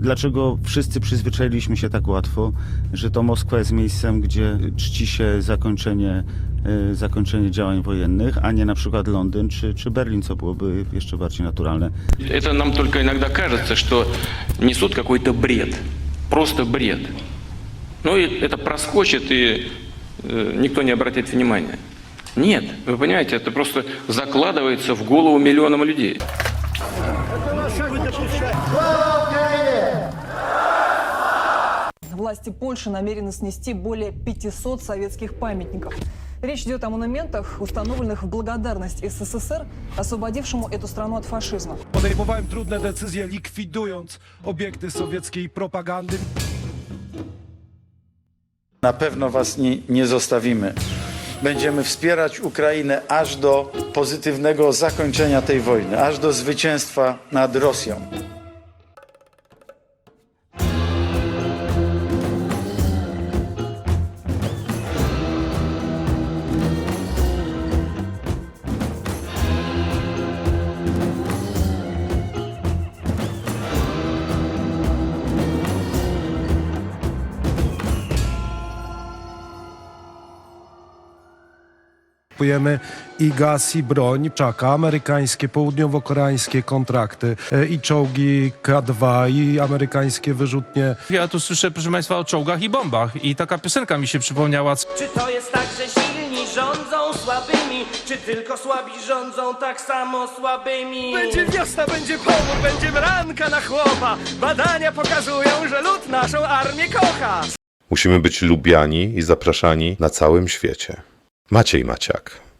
dlaczego wszyscy przyzwyczailiśmy się tak łatwo, że to Moskwa jest miejscem, gdzie czci się zakończenie, e, zakończenie działań wojennych, a nie na przykład Londyn czy, czy Berlin, co byłoby jeszcze bardziej naturalne. Это нам только иногда кажется, что несут какой-то бред. Просто бред. Ну и это проскочит, и э, никто не обратит внимания. Нет, вы понимаете, это просто закладывается в голову миллионам людей. Власти Польши намерены снести более 500 советских памятников. Речь идет о монументах, установленных в благодарность СССР, освободившему эту страну от фашизма. Podejmowałem trudne decyzje, likwidując obiekty sowieckiej propagandy. Na pewno Was nie, nie zostawimy. Będziemy wspierać Ukrainę aż do pozytywnego zakończenia tej wojny, aż do zwycięstwa nad Rosją. Kupujemy i gaz, i broń, czaka, amerykańskie, południowo-koreańskie kontrakty, e, i czołgi K2, i amerykańskie wyrzutnie. Ja tu słyszę, proszę Państwa, o czołgach i bombach i taka piosenka mi się przypomniała. Czy to jest tak, że silni rządzą słabymi? Czy tylko słabi rządzą tak samo słabymi? Będzie wiosna, będzie powód, będzie ranka na chłopa. Badania pokazują, że lud naszą armię kocha. Musimy być lubiani i zapraszani na całym świecie. Maciej Maciak.